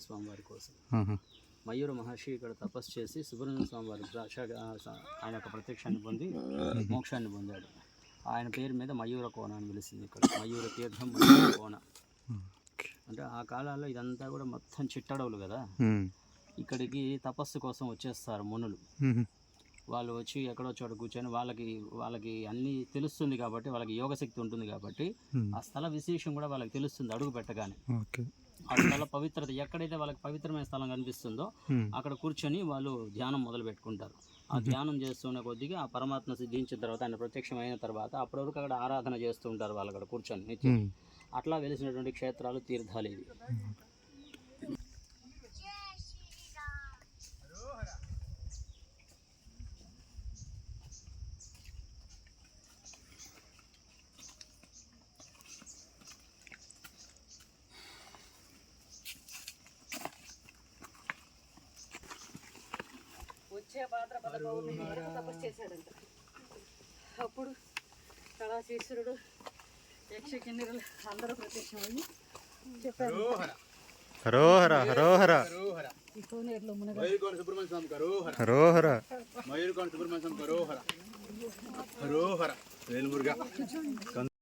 స్వామివారి కోసం ఆహా. మయూర మహర్షి ఇక్కడ తపస్సు చేసి సుబ్రహ్మణ్య స్వామివారి సాక్షాత్ ఆ స- ఆయన యొక్క ప్రత్యక్షాన్ని పొంది మోక్షాన్ని పొందాడు ఆయన పేరు మీద మయూర కోన అని పిలిచింది ఇక్కడ మయూర తీర్థం మయూర ఓకే. అంటే ఆ కాలాల్లో ఇదంతా కూడా మొత్తం చిట్టడవులు కదా. ఇక్కడికి తపస్సు కోసం వచ్చేస్తారు మునులు. వాళ్ళు వచ్చి ఎక్కడో చోట కూర్చొని వాళ్ళకి వాళ్ళకి అన్నీ తెలుస్తుంది కాబట్టి వాళ్ళకి యోగ శక్తి ఉంటుంది కాబట్టి. ఆ స్థల విశేషం కూడా వాళ్ళకి తెలుస్తుంది అడుగు పెట్టగానే ఆ స్థల పవిత్రత ఎక్కడైతే వాళ్ళకి పవిత్రమైన స్థలం కనిపిస్తుందో. అక్కడ కూర్చొని వాళ్ళు ధ్యానం మొదలు పెట్టుకుంటారు. ఆ ధ్యానం చేస్తున్న కొద్దిగా ఆ పరమాత్మ సిద్ధించిన తర్వాత ఆయన ప్రత్యక్షమైన తర్వాత అప్పటి వరకు అక్కడ ఆరాధన చేస్తూ ఉంటారు వాళ్ళు అక్కడ కూర్చొని. అట్లా వెలిసినటువంటి క్షేత్రాలు తీర్థాలు ఇవి. వచ్చే భాద్రపద పౌర్ణమి వరకు తపస్సు చేశాడంట. అప్పుడు కళాశీశ్వరుడు యక్ష కిన్నెరలు అందరూ ప్రత్యక్షమయ్యి చెప్పారు. హరోహర హరోహర ఈ కోనేరులో మునగ. మయూరకోణ సుబ్రహ్మణ్య స్వామి హరోహర హరోహర మయూరకోణ సుబ్రహ్మణ్య స్వామి హరోహర హరోహర వేలుమురుగా.